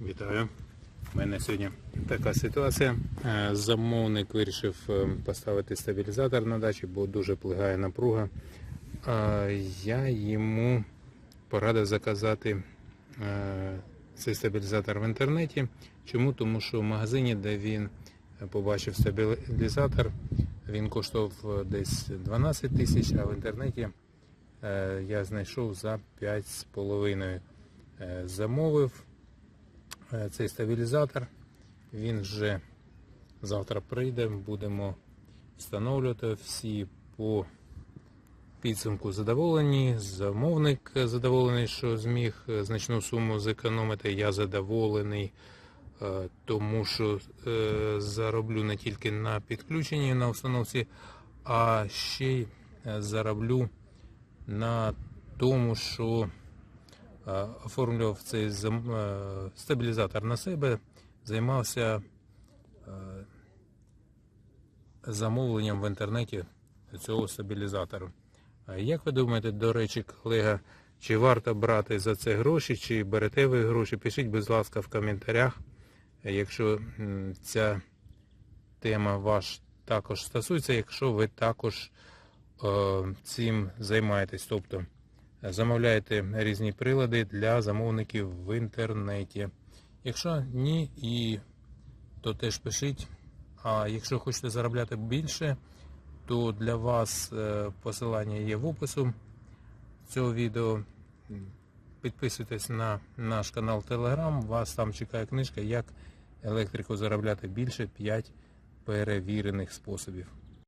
Вітаю. У мене сьогодні така ситуація. Е, Замовник вирішив е, поставити стабілізатор на дачі, бо дуже плигає напруга. Я йому порадив заказати е, цей стабілізатор в інтернеті. Чому? Тому що в магазині, де він побачив стабілізатор, він коштував десь 12 тисяч, а в інтернеті я знайшов за 5,5. Е, Замовив цей стабілізатор. Він вже завтра прийде. Будемо встановлювати всі по підсумку задоволені. Замовник задоволений, що зміг е, значну суму зекономити. Я задоволений, е, тому що е, зароблю не тільки на підключенні на установці, а ще й е, зароблю на тому, що е, оформлював цей е, стабілізатор на себе, займався е, замовленням в інтернеті цього стабілізатору. Як ви думаєте, до речі, колега, чи варто брати за це гроші, чи берете ви гроші? Пишіть, будь ласка, в коментарях, якщо ця тема ваш також стосується, якщо ви також е, цим займаєтесь, тобто е, замовляєте різні прилади для замовників в інтернеті. Якщо ні, і то теж пишіть. А якщо хочете заробляти більше, то для вас е, посилання є в опису цього відео. Підписуйтесь на наш канал Telegram, вас там чекає книжка, як електрику заробляти більше 5 перевірених способів.